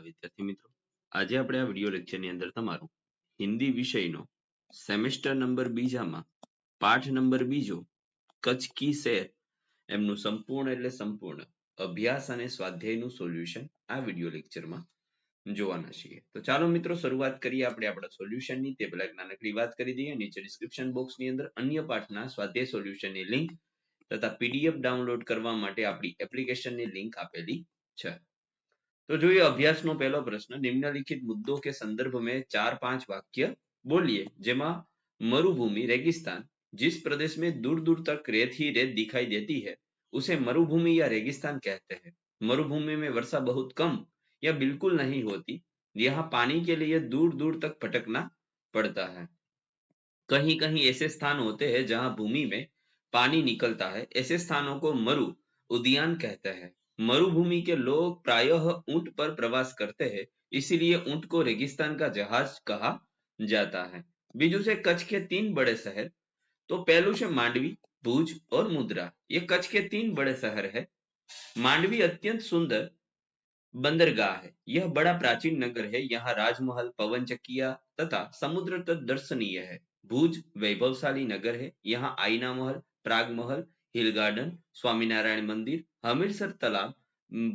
વાલા વિદ્યાર્થી મિત્રો, આજે આપણે આ વિડિયો લેક્ચરની અંદર તમારું હિન્દી વિષયનો સેમેસ્ટર નંબર બીજામાં, પાઠ નંબર બીજો, કચ્છ કી શેર, એમનું સંપૂર્ણ એટલે સંપૂર્ણ અભ્યાસ અને સ્વાધ્યાયનું સોલ્યુશન આ વિડિયો લેક્ચરમાં જોવાના છીએ. તો ચાલો મિત્રો, શરૂઆત કરીએ આપણે આપણા સોલ્યુશનની તે પહેલા નાનકડી વાત કરી દઈએ. નીચે ડિસ્ક્રિપ્શન બોક્સની અંદર અન્ય પાઠના સ્વાધ્યાય સોલ્યુશનની લિંક તથા પીડીએફ ડાઉનલોડ કરવા માટે આપણી એપ્લિકેશનની લિંક આપેલી છે. तो जो अभ्यास नो पहला प्रश्न, निम्नलिखित मुद्दों के संदर्भ में चार पाँच वाक्य बोलिए, जेमा मरुभूमि रेगिस्तान, जिस प्रदेश में दूर दूर तक रेत ही रेत दिखाई देती है, उसे मरुभूमि या रेगिस्तान कहते हैं। मरुभूमि में वर्षा बहुत कम या बिल्कुल नहीं होती, यहाँ पानी के लिए दूर दूर तक भटकना पड़ता है। कहीं कहीं ऐसे स्थान होते हैं जहाँ भूमि में पानी निकलता है, ऐसे स्थानों को मरु उद्यान कहते हैं। मरुभूमि के लोग प्रायः ऊँट पर प्रवास करते हैं, इसीलिए ऊँट को रेगिस्तान का जहाज़ कहा जाता है। बीजू से कच्छ के तीन बड़े शहर तो पहलू से मांडवी, भुज और मुद्रा। ये कच्छ के तीन बड़े शहर है। मांडवी अत्यंत सुंदर बंदरगाह है। यह बड़ा प्राचीन नगर है। यहाँ राजमहल पवन चक्किया तथा समुद्र तट दर्शनीय है। भुज वैभवशाली नगर है। यहाँ आईना महल, प्राग महल, हिल गार्डन, स्वामीनारायण मंदिर हमीरसर तालाब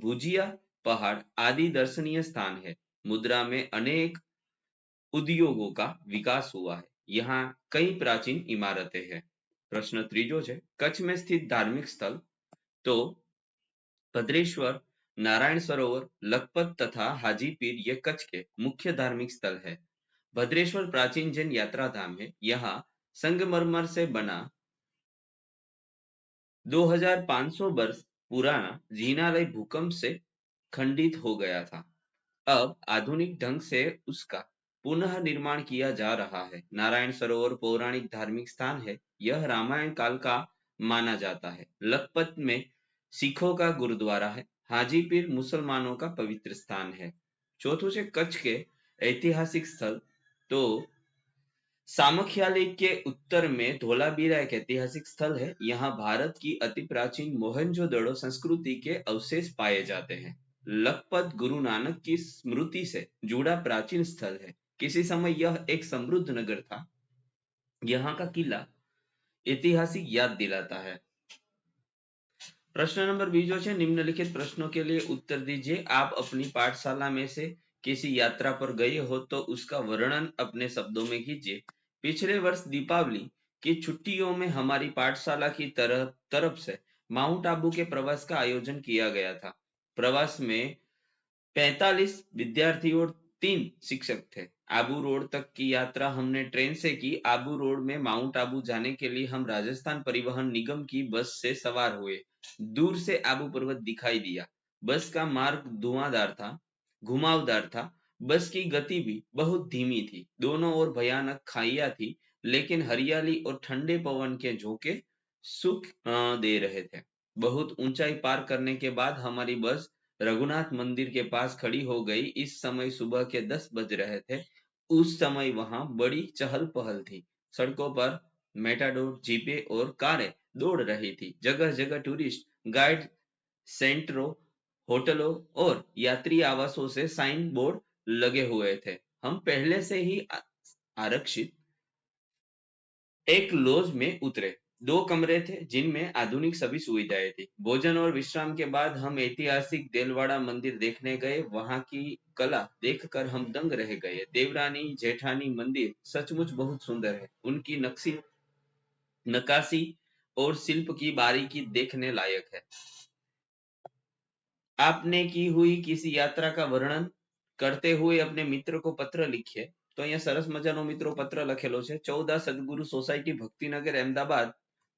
भुजिया पहाड़ आदि दर्शनीय स्थान है मुद्रा में अनेक उद्योगों का विकास हुआ है यहाँ कई प्राचीन इमारतें हैं प्रश्न ત્રીજો છે કચ્છ में स्थित धार्मिक स्थल तो भद्रेश्वर नारायण सरोवर लखपत तथा हाजीपीर ये कच्छ के मुख्य धार्मिक स्थल है भद्रेश्वर प्राचीन जैन यात्रा धाम है यहाँ संगमरमर से बना 2500 वर्ष पुराना जिनालय भूकंप से खंडित हो गया था। अब आधुनिक ढंग से उसका पुनः निर्माण किया जा रहा है। नारायण सरोवर पौराणिक धार्मिक स्थान है। यह रामायण काल का माना जाता है। लखपत में सिखों का गुरुद्वारा है। हाजीपीर मुसलमानों का पवित्र स्थान है। चौथों से कच्छ के ऐतिहासिक स्थल तो सामखियाली के उत्तर में धोलावीरा एक ऐतिहासिक स्थल है। यहाँ भारत की अति प्राचीन मोहनजोदड़ो संस्कृति के अवशेष पाए जाते हैं। लखपत गुरु नानक की स्मृति से जुड़ा प्राचीन स्थल है। किसी समय यह एक समृद्ध नगर था। यहाँ का किला ऐतिहासिक याद दिलाता है। प्रश्न नंबर बीजो निम्नलिखित प्रश्नों के लिए उत्तर दीजिए। आप अपनी पाठशाला में से किसी यात्रा पर गए हो तो उसका वर्णन अपने शब्दों में कीजिए। पिछले वर्ष दीपावली की छुट्टियों में हमारी पाठशाला की तरफ़ तरफ़ से माउंट आबू के प्रवास का आयोजन किया गया था। प्रवास में 45 विद्यार्थी और तीन शिक्षक थे। आबू रोड तक की यात्रा हमने ट्रेन से की। आबू रोड में माउंट आबू जाने के लिए हम राजस्थान परिवहन निगम की बस से सवार हुए। दूर से आबू पर्वत दिखाई दिया। बस का मार्ग धुआंधार था। घुमावदार था। बस की गति भी बहुत धीमी थी। दोनों ओर भयानक खाइया थी, लेकिन हरियाली और ठंडे पवन के झोंके सुख दे रहे थे। बहुत ऊंचाई पार करने के बाद हमारी बस रघुनाथ मंदिर के पास खड़ी हो गई। इस समय सुबह के दस बज रहे थे। उस समय वहाँ बड़ी चहल पहल थी। सड़कों पर मेटाडोर, जीपे और कारें दौड़ रही थी। जगह जगह टूरिस्ट, गाइड, सेंटरों होटलों और यात्री आवासों से साइन बोर्ड लगे हुए थे। हम पहले से ही आरक्षित एक लॉज में उतरे। दो कमरे थे, जिनमें आधुनिक सभी सुविधाएँ थी। भोजन और विश्राम के बाद हम ऐतिहासिक देलवाड़ा मंदिर देखने गए। वहाँ की कला देखकर हम दंग रह गए। देवरानी, जेठानी मंदिर सचमुच बहुत सुंदर है। उनकी नक्शी नकाशी और शिल्प की बारीकी देखने लायक है। आपने की हुई किसी यात्रा का वर्णन करते हुए अपने मित्र को पत्र लिखिए તો અહીંયા સરસ મજાનો મિત્રો પત્ર લખેલો છે ચૌદા સદગુરુ સોસાયટી ભક્તિનગર અહેમદાબાદ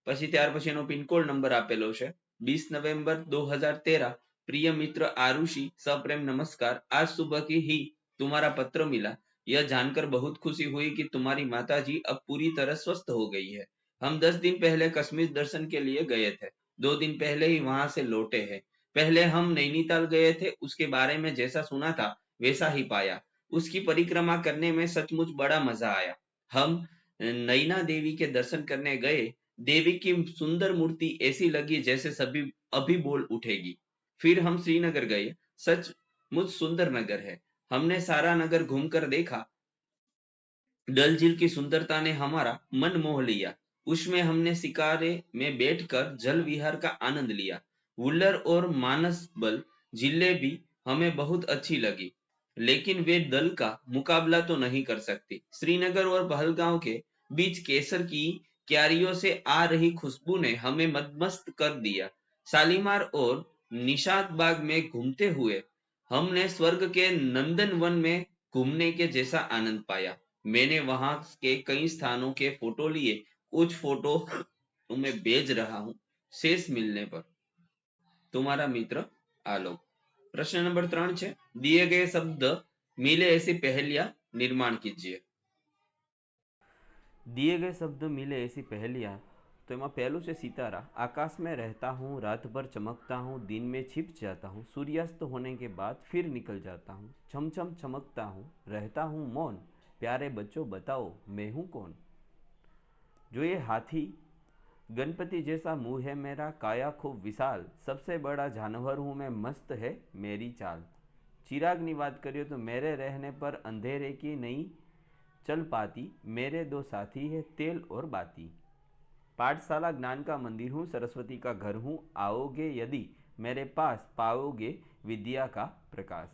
પછી ત્યાર પછી એનો પિનકોડ નંબર આપેલો છે बीस नवंबर 2013 प्रिय मित्र आरुषि सप्रेम नमस्कार आज सुबह की ही तुम्हारा पत्र मिला यह जानकर बहुत खुशी हुई कि तुम्हारी माता जी अब पूरी तरह स्वस्थ हो गई है हम दस दिन पहले कश्मीर दर्शन के लिए गए थे दो दिन पहले ही वहां से लौटे हैं पहले हम नैनीताल गए थे, उसके बारे में जैसा सुना था, वैसा ही पाया। उसकी परिक्रमा करने में सचमुच बड़ा मज़ा आया। हम नैना देवी के दर्शन करने गए। देवी की सुंदर मूर्ति ऐसी लगी जैसे सभी, अभी बोल उठेगी। फिर हम श्रीनगर गए। सच मुझ सुंदर नगर है। हमने सारा नगर घूमकर देखा। डल झील की सुंदरता ने हमारा मन मोह लिया। उसमें हमने शिकारे में बैठकर जल विहार का आनंद लिया। वुल्लर और मानस बल ज़िले भी हमें बहुत अच्छी लगी, लेकिन वे दल का मुकाबला तो नहीं कर सकती। श्रीनगर और पहलगांव के बीच केसर की क्यारियों से आ रही खुशबू ने हमें मदमस्त कर दिया। शालीमार और निषाद बाग में घूमते हुए हमने स्वर्ग के नंदन वन में घूमने के जैसा आनंद पाया। मैंने वहाँ के कई स्थानों के फ़ोटो लिए, कुछ फ़ोटो तुम्हें भेज रहा हूँ शेष मिलने पर। तुम्हारा मित्र आलोक। प्रश्न नंबर त्रन दिए गए शब्द मिले ऐसी पहलिया निर्माण कीजिए। दिए गए शब्द मिले ऐसी पहलिया तो यहाँ पहलू से सितारा। आकाश में रहता हूँ रात भर चमकता हूँ, दिन में छिप जाता हूँ, सूर्यास्त होने के बाद फिर निकल जाता हूँ, छमछम चमकता हूँ, रहता हूँ मौन, प्यारे बच्चों बताओ मैं हूँ कौन? जो ये हाथी गणपति जैसा मुँह है मेरा, काया खूब विशाल। सबसे बड़ा जानवर हूँ मैं, मस्त है मेरी चाल। चिराग ने बात करियो तो मेरे रहने पर अंधेरे की नहीं चल पाती, मेरे दो साथी है, तेल और बाती। पाठशाला ज्ञान का मंदिर हूँ, सरस्वती का घर हूँ, आओगे यदि मेरे पास पाओगे विद्या का प्रकाश।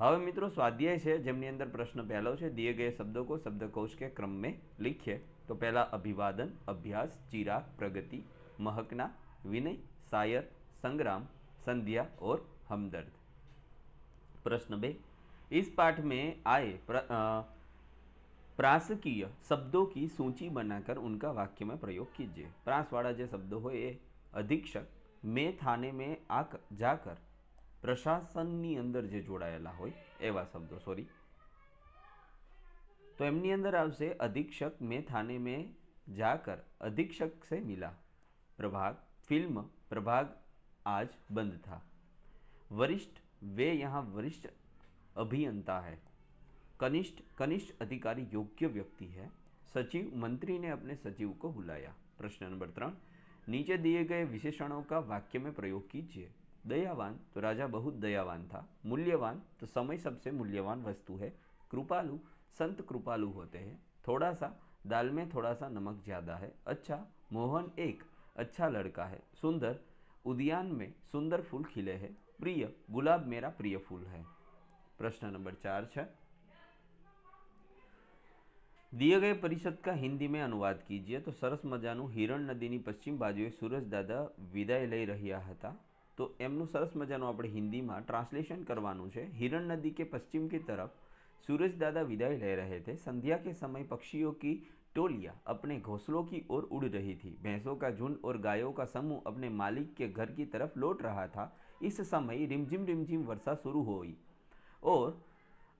हमें मित्रों स्वाध्याय से जमनी अंदर प्रश्न पहला है दिए गए शब्दों को शब्द कोश के क्रम में लिखिए तो पहला अभिवादन अभ्यास चिराग प्रगति महकना विनय सायर संग्राम संध्या और हमदर्द प्रश्न बे इस पाठ में आए प्र, प्रासकीय शब्दों की सूची बनाकर उनका वाक्य में प्रयोग कीजिए प्रास वाला जो शब्द हो ये अधीक्षक में थाने में आकर जाकर પ્રશાસનની અંદર જે જોડાયેલા હોય એવા શબ્દો સોરી तो एमनी अंदर आवश्य अधीक्षक में थाने में जाकर अधीक्षक से मिला प्रभाग फिल्म प्रभाग आज बंद था वरिष्ठ वे यहाँ वरिष्ठ अभियंता है कनिष्ठ कनिष्ठ अधिकारी योग्य व्यक्ति है सचिव मंत्री ने अपने सचिव को बुलाया प्रश्न नंबर त्रण नीचे दिए गए विशेषणों का वाक्य में प्रयोग कीजिए दयावान तो राजा बहुत दयावान था मूल्यवान तो समय सबसे मूल्यवान वस्तु है कृपालु संत कृपालु होते हैं थोड़ा सा दाल में थोड़ा सा नमक ज़्यादा है अच्छा मोहन एक अच्छा लड़का है सुंदर उद्यान में सुंदर फूल खिले हैं प्रिय गुलाब मेरा प्रिय फूल है प्रश्न नंबर चार छ दिए गए परिषद का हिंदी में अनुवाद कीजिए तो सरस मजानु हिरण नदी पश्चिम बाजुए सूरज दादा विदाय લઈ રહ્યા હતા તો એમનું સરસ મજાનું આપણે હિન્દીમાં ટ્રાન્સલેશન કરવાનું છે હિરણ નદી કે પશ્ચિમ की तरफ सूरज दादा विदाई ले रहे थे संध्या के समय पक्षियों की टोलियां अपने घोंसलों की ओर उड़ रही थी भैंसों का झुंड और गायों का समूह अपने मालिक के घर की तरफ लौट रहा था इस समय रिमझिम रिमझिम वर्षा शुरू हुई और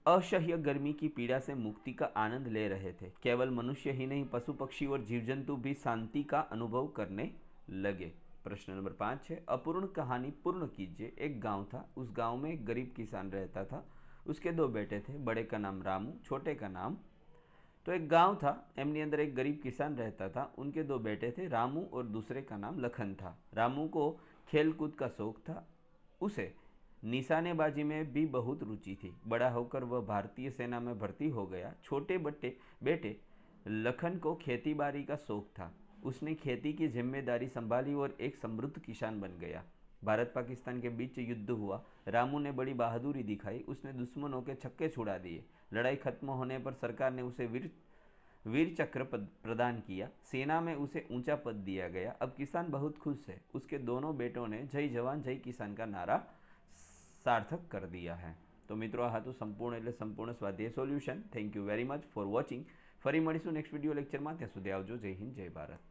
असह्य गर्मी की पीड़ा से मुक्ति का आनंद ले रहे थे केवल मनुष्य ही नहीं पशु पक्षी और जीव जंतु भी शांति का अनुभव करने लगे प्रश्न नंबर पाँच है, अपूर्ण कहानी पूर्ण कीजिए। एक गाँव था, उस गाँव में एक गरीब किसान रहता था। उसके दो बेटे थे, बड़े का नाम रामू, छोटे का नाम तो एक गाँव था, एमनी अंदर एक गरीब किसान रहता था। उनके दो बेटे थे, रामू और दूसरे का नाम लखन था। रामू को खेल कूद का शौक था, उसे निशानेबाजी में भी बहुत रुचि थी। बड़ा होकर वह भारतीय सेना में भर्ती हो गया। छोटे बट्टे बेटे लखन को खेती का शौक था। उसने खेती की जिम्मेदारी संभाली और एक समृद्ध किसान बन गया भारत पाकिस्तान के बीच युद्ध हुआ रामू ने बड़ी बहादुरी दिखाई उसने दुश्मनों के छक्के छुड़ा दिए लड़ाई खत्म होने पर सरकार ने उसे वीर वीर चक्र प्रदान किया सेना में उसे ऊंचा पद दिया गया अब किसान बहुत खुश है उसके दोनों बेटों ने जय जवान जय किसान का नारा सार्थक कर दिया है तो मित्रों આ હતું સંપૂર્ણ એટલે સંપૂર્ણ સ્વાધ્યાય solution thank you very much for watching ફરી મળીશું નેક્સ્ટ વિડીયો લેક્ચરમાં ત્યાં સુધી આવજો જય હિન્દ જય ભારત